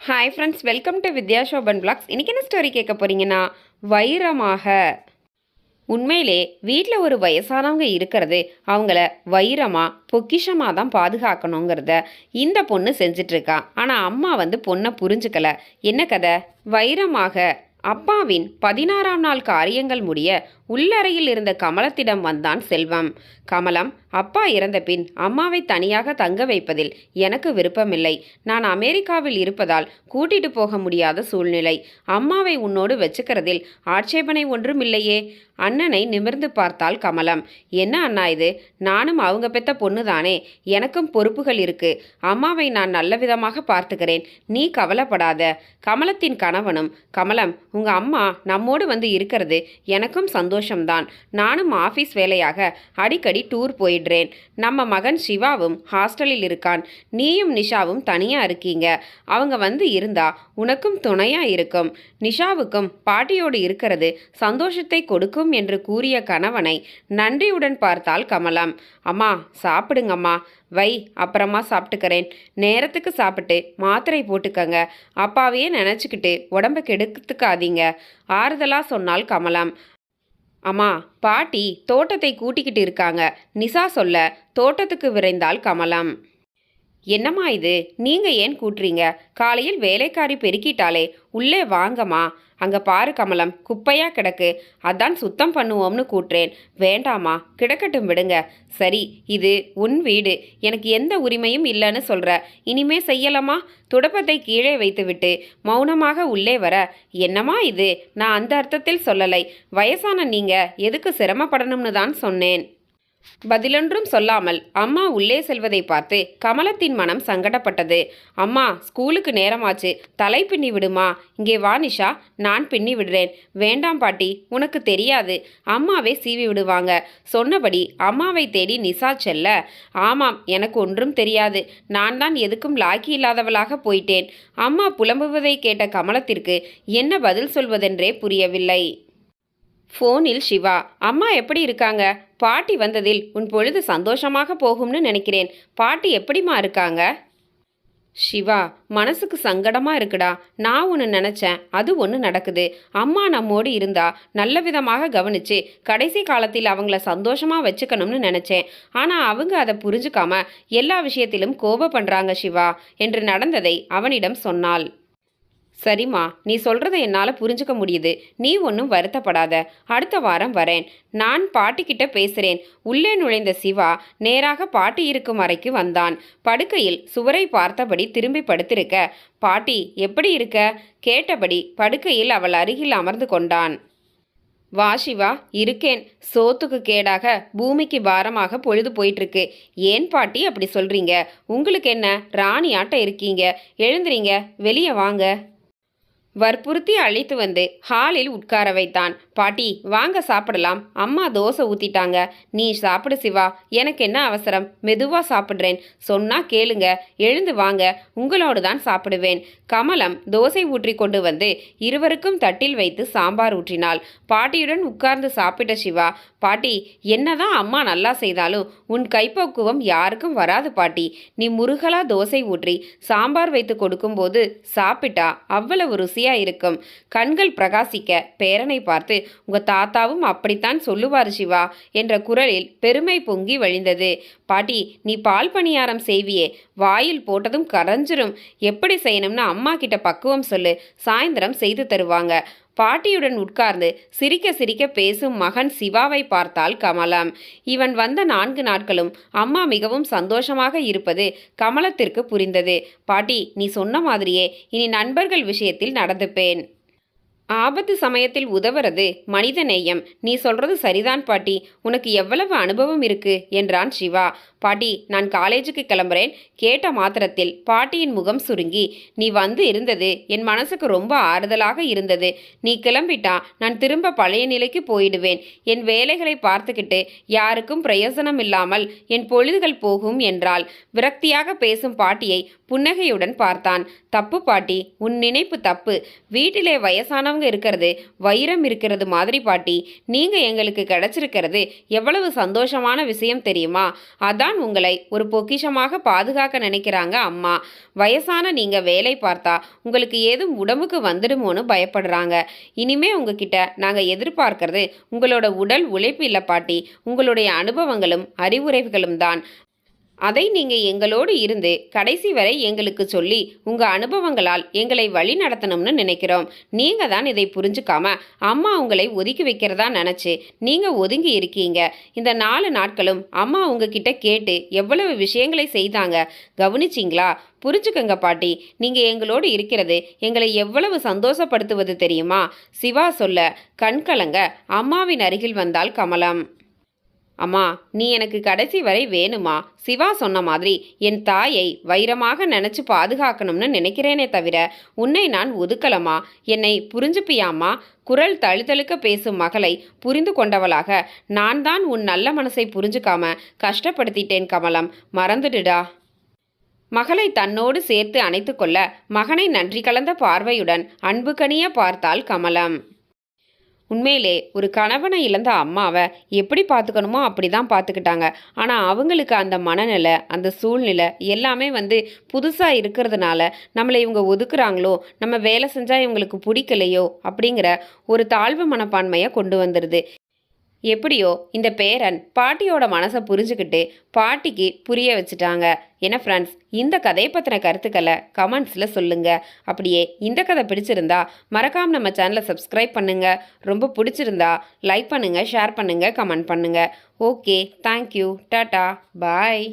Hi friends welcome to Vidya Shoban vlogs இன்றைக்கி என்ன story கேட்க போகிறீங்கன்னா வைரமாக. உண்மையிலே வீட்டில் ஒரு வயசானவங்க இருக்கிறது அவங்கள வைரமாக பொக்கிஷமாக தான் பாதுகாக்கணுங்கிறத இந்த பொண்ணு செஞ்சிட்ருக்கா. ஆனால் அம்மா வந்து பொண்ணை புரிஞ்சுக்கல. என்ன கதை? வைரமாக அப்பாவின் பதினாறாம் நாள் காரியங்கள் முடிய உள்ளறையில் இருந்த கமலத்திடம் வந்தான் செல்வம். கமலம் அப்பா இறந்த பின் அம்மாவை தனியாக தங்க வைப்பதில் எனக்கு விருப்பமில்லை. நான் அமெரிக்காவில் இருப்பதால் கூட்டிட்டு போக முடியாத சூழ்நிலை. அம்மாவை உன்னோடு வச்சுக்கிறதில் ஆட்சேபனை ஒன்றும் இல்லையே அண்ணனை நிமிர்ந்து பார்த்தால் கமலம். என்ன அண்ணா இது? நானும் அவங்க பெத்த பொண்ணு தானே எனக்கும் பொறுப்புகள் இருக்கு. அம்மாவை நான் நல்ல விதமாக பார்த்துக்கிறேன். நீ கவலைப்படாத கமலத்தின் கணவனும் கமலம் உங்க அம்மா நம்மோடு வந்து இருக்கிறது. எனக்கும் சந்தோஷம் சந்தோஷம்தான். நானும் ஆஃபீஸ் வேலையாக அடிக்கடி டூர் போயிடுறேன். நம்ம மகன் சிவாவும் ஹாஸ்டலில் இருக்கான். நீயும் நிஷாவும் தனியாக இருக்கீங்க. அவங்க வந்து இருந்தா உனக்கும் துணையாக இருக்கும். நிஷாவுக்கும் பாட்டியோடு இருக்கிறது சந்தோஷத்தை கொடுக்கும் என்று கூறிய கணவனை நன்றியுடன் பார்த்தால் கமலம். அம்மா சாப்பிடுங்கம்மா. வை அப்புறமா சாப்பிட்டுக்கிறேன். நேரத்துக்கு சாப்பிட்டு மாத்திரை போட்டுக்கங்க. அப்பாவையே நினச்சிக்கிட்டு உடம்ப கெடுத்துக்காதீங்க. ஆறுதலாக சொன்னால் கமலம். அம்மா பாட்டி தோட்டத்தை கூட்டிக்கிட்டு இருக்காங்க. நிசா சொல்ல தோட்டத்துக்கு விரைந்தாள் கமலம். என்னம்மா இது? நீங்கள் ஏன் கூட்டுறீங்க? காலையில் வேலைக்காரி பெருக்கிட்டாலே உள்ளே வாங்கம்மா. அங்கே பாரு கமலம் குப்பையாக கிடக்கு. அதான் சுத்தம் பண்ணுவோம்னு கூட்டுறேன். வேண்டாமா கிடக்கட்டும் விடுங்க. சரி இது உன் வீடு. எனக்கு எந்த உரிமையும் இல்லைன்னு சொல்கிற இனிமே செய்யலாமா? துடப்பத்தை கீழே வைத்துவிட்டு மௌனமாக உள்ளே வர. என்னம்மா இது? நான் அந்த அர்த்தத்தில் சொல்லலை. வயசான நீங்கள் எதுக்கு சிரமப்படணும்னு தான் சொன்னேன். பதிலொன்றும் சொல்லாமல் அம்மா உள்ளே செல்வதை பார்த்து கமலத்தின் மனம் சங்கடப்பட்டது. அம்மா ஸ்கூலுக்கு நேரமாச்சு. தலை பின்னி விடுமா? இங்கே வா நிஷா. நான் பின்னி விடுறேன். வேண்டாம் பாட்டி. உனக்கு தெரியாது. அம்மாவே சீவி விடுவாங்க. சொன்னபடி அம்மாவை தேடி நிஷா செல்ல. ஆமாம் எனக்கு ஒன்றும் தெரியாது. நான் தான் எதுக்கும் லாக்கி இல்லாதவளாக போயிட்டேன். அம்மா புலம்புவதை கேட்ட கமலத்திற்கு என்ன பதில் சொல்வதென்றே புரியவில்லை. ஃபோனில் சிவா அம்மா எப்படி இருக்காங்க? பாட்டி வந்ததில் உன் பொழுது சந்தோஷமாக போகும்னு நினைக்கிறேன். பாட்டி எப்படிம்மா இருக்காங்க? சிவா மனசுக்கு சங்கடமா இருக்குடா. நான் ஒன்று நினச்சேன். அது ஒன்று நடக்குது. அம்மா நம்மோடு இருந்தா நல்ல விதமாக கவனிச்சு கடைசி காலத்தில் அவங்கள சந்தோஷமா வச்சுக்கணும்னு நினச்சேன். ஆனால் அவங்க அதை புரிஞ்சுக்காம எல்லா விஷயத்திலும் கோப பண்ணுறாங்க சிவா என்று நடந்ததை அவனிடம் சொன்னாள். சரிம்மா நீ சொல்கிறத என்னால் புரிஞ்சுக்க முடியுது. நீ ஒன்றும் வருத்தப்படாத. அடுத்த வாரம் வரேன். நான் பாட்டிக்கிட்ட பேசுகிறேன் உள்ளே நுழைந்த சிவா நேராக பாட்டி இருக்கும் அறைக்கு வந்தான். படுக்கையில் சுவரை பார்த்தபடி திரும்பி படுத்திருக்க. பாட்டி எப்படி இருக்க? கேட்டபடி படுக்கையில் அவள் அருகில் அமர்ந்து கொண்டான். வா சிவா இருக்கேன். சோத்துக்கு கேடாக பூமிக்கு பாரமாக பொழுது போயிட்டுருக்கு. ஏன் பாட்டி அப்படி சொல்கிறீங்க உங்களுக்கு என்ன ராணி ஆட்டம் இருக்கீங்க. எழுந்துறீங்க வெளியே வாங்க. வற்புறுத்தி அழைத்து வந்து ஹாலில் உட்கார வைத்தான். பாட்டி வாங்க சாப்பிடலாம். அம்மா தோசை ஊத்திட்டாங்க. நீ சாப்பிடு சிவா. எனக்கு என்ன அவசரம்? மெதுவா சாப்பிட்றேன். சொன்னா கேளுங்க. எழுந்து வாங்க. உங்களோடு தான் சாப்பிடுவேன். கமலம் தோசை ஊற்றி கொண்டு வந்து இருவருக்கும் தட்டில் வைத்து சாம்பார் ஊற்றினாள். பாட்டியுடன் உட்கார்ந்து சாப்பிட்ட சிவா பாட்டி என்னதான் அம்மா நல்லா செய்தாலும் உன் கைப்பக்குவம் யாருக்கும் வராது பாட்டி. நீ முருகலா தோசை ஊற்றி சாம்பார் வைத்து கொடுக்கும்போது சாப்பிட்டா அவ்வளவு ருசி ருசியா இருக்கும். கண்கள் பிரகாசிக்க பேரனை பார்த்து உங்க தாத்தாவும் அப்படித்தான் சொல்லுவார் சிவா என்ற குரலில் பெருமை பொங்கி வழிந்தது. பாட்டி நீ பால் பணியாரம் செய்வியே. வாயில் போட்டதும் கரைஞ்சிரும். எப்படி செய்யணும்னு அம்மா கிட்ட பக்குவம் சொல்லு. சாயந்தரம் செய்து தருவாங்க. பாட்டியுடன் உட்கார்ந்து சிரிக்க சிரிக்க பேசும் மகன் சிவாவை பார்த்தால் கமலம். இவன் வந்த நான்கு நாட்களும் அம்மா மிகவும் சந்தோஷமாக இருப்பது கமலத்திற்கு புரிந்தது. பாட்டி நீ சொன்ன மாதிரியே இனி நண்பர்கள் விஷயத்தில் நடந்துப்பேன். ஆபத்து சமயத்தில் உதவுறது மனித நேயம். நீ சொல்றது சரிதான் பாட்டி. உனக்கு எவ்வளவு அனுபவம் இருக்கு? என்றான் சிவா. பாட்டி நான் காலேஜுக்கு கிளம்புறேன். கேட்ட மாத்திரத்தில் பாட்டியின் முகம் சுருங்கி நீ வந்து இருந்தது. என் மனசுக்கு ரொம்ப ஆறுதலாக இருந்தது. நீ கிளம்பிட்டா நான் திரும்ப பழைய நிலைக்கு போயிடுவேன். என் வேலைகளை பார்த்துக்கிட்டு யாருக்கும் பிரயோசனம் இல்லாமல் என் பொழுதுகள் போகும் என்றாள். விரக்தியாக பேசும் பாட்டியை புன்னகையுடன் பார்த்தான். தப்பு பாட்டி. உன் நினைப்பு தப்பு. வீட்டிலே வயசானவங்க இருக்கிறது. வைரம் இருக்கிறது மாதிரி பாட்டி. நீங்க எங்களுக்கு கிடைச்சிருக்கிறது எவ்வளவு சந்தோஷமான விஷயம் தெரியுமா? அதான் உங்களை ஒரு பொக்கிஷமாக பாதுகாக்க நினைக்கிறாங்க அம்மா. வயசான நீங்கள் வேலை பார்த்தா உங்களுக்கு ஏதும் உடம்புக்கு வந்துடுமோன்னு பயப்படுறாங்க. இனிமே உங்ககிட்ட நாங்கள் எதிர்பார்க்கறது உங்களோட உடல் உழைப்பு இல்லை பாட்டி. உங்களுடைய அனுபவங்களும் அறிவுரைகளும் தான். அதை நீங்கள் எங்களோடு இருந்து கடைசி வரை எங்களுக்கு சொல்லி உங்கள் அனுபவங்களால் எங்களை வழி நடத்தணும்னு நினைக்கிறோம். நீங்கள் தான் இதை புரிஞ்சுக்காம அம்மா உங்களை ஒதுக்கி வைக்கிறதா நினச்சி நீங்கள் ஒதுங்கி இருக்கீங்க. இந்த நாலு நாட்களும் அம்மா உங்ககிட்ட கேட்டு எவ்வளவு விஷயங்களை செய்தாங்க கவனிச்சிங்களா? புரிஞ்சுக்கங்க பாட்டி. நீங்கள் எங்களோடு இருக்கிறது எங்களை எவ்வளவு சந்தோஷப்படுத்துவது தெரியுமா? சிவா சொல்ல கண்கலங்க அம்மாவின் அருகில் வந்தால் கமலம். அம்மா நீ எனக்கு கடைசி வரை வேணுமா? சிவா சொன்ன மாதிரி என் தாயை வைரமாக நினச்சி பாதுகாக்கணும்னு நினைக்கிறேனே தவிர உன்னை நான் ஒதுக்கலமா என்னை புரிஞ்சுப்பியாமா குரல் தழுதழுக்க பேசும் மகளை புரிந்து கொண்டவளாக நான் தான் உன் நல்ல மனசை புரிஞ்சுக்காம கஷ்டப்படுத்திட்டேன் கமலம். மறந்துடுடா. மகளை தன்னோடு சேர்த்து அணைத்துக்கொள்ள மகனை நன்றி கலந்த பார்வையுடன் அன்பு கனிய பார்த்தாள் கமலம். உண்மையிலே ஒரு கணவனை இழந்த அம்மாவை எப்படி பார்த்துக்கணுமோ அப்படி தான் பார்த்துக்கிட்டாங்க. ஆனால் அவங்களுக்கு அந்த மனநிலை அந்த சூழ்நிலை எல்லாமே வந்து புதுசாக இருக்கிறதுனால நம்மளை இவங்க ஒதுக்குறாங்களோ நம்ம வேலை செஞ்சால் இவங்களுக்கு பிடிக்கலையோ அப்படிங்கிற ஒரு தாழ்வு மனப்பான்மையை கொண்டு வந்துடுது எப்படியோ இந்த பேரன் பாட்டியோட மனசை புரிஞ்சுக்கிட்டு பாட்டிக்கு புரிய வச்சுட்டாங்க. ஏன்னா ஃப்ரெண்ட்ஸ் இந்த கதையை பற்றின கருத்துக்களை கமெண்ட்ஸில் சொல்லுங்கள் அப்படியே இந்த கதை பிடிச்சிருந்தா மறக்காமல் நம்ம சேனலை சப்ஸ்கிரைப் பண்ணுங்கள் ரொம்ப பிடிச்சிருந்தா லைக் பண்ணுங்கள் ஷேர் பண்ணுங்கள் கமெண்ட் பண்ணுங்கள் ஓகே தேங்க்யூ டாட்டா பாய்